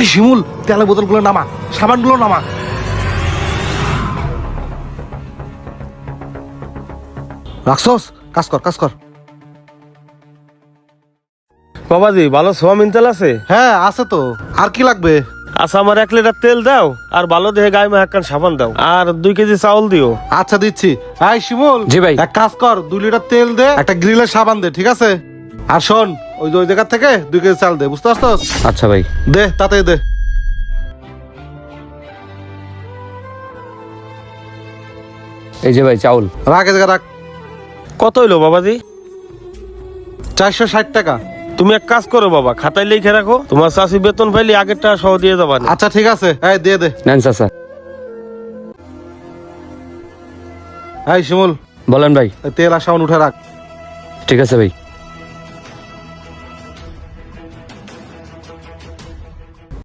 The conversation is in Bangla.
এই শিমুল তেলের বোতলগুলো নামা সাবানগুলো নামা। রাখছস কাজ কর কাজ কর। বাবাজি ভালো সোয়াবিন তেল আছে? হ্যাঁ আছে তো। আর কি লাগবে? আচ্ছা আমার এক লিটার তেল দাও আর ভালো দেখে গায়ে মা একখান সাবান দাও আর দুই কেজি চাউল দিও। আচ্ছা দিচ্ছি। এই শিমুল জি ভাই। এক কাজ কর দুই লিটার তেল দে একটা গ্রিলের সাবান দে ঠিক আছে? আর শোন ওই যে ওই জায়গা থেকে দুই কেজি চাল দে বুঝতে পারছস? আচ্ছা ভাই। দে তাতে দে। এই যে ভাই চাউল। রাখ জায়গা রাখ। কত হইল বাবাজি? চারশো ষাট টাকা। তুমি এক কাজ করো বাবা খাতায় লিখে রাখো। তোমার চাষি বেতন পাইলে আগের টাকা সহ দিয়ে যাবা না। আচ্ছা ঠিক আছে। এই দিয়ে দে। নেন চাচা। এই শিমুল। বলেন ভাই। এই তেল আর সাবান উঠে রাখ। ঠিক আছে ভাই। Thank you.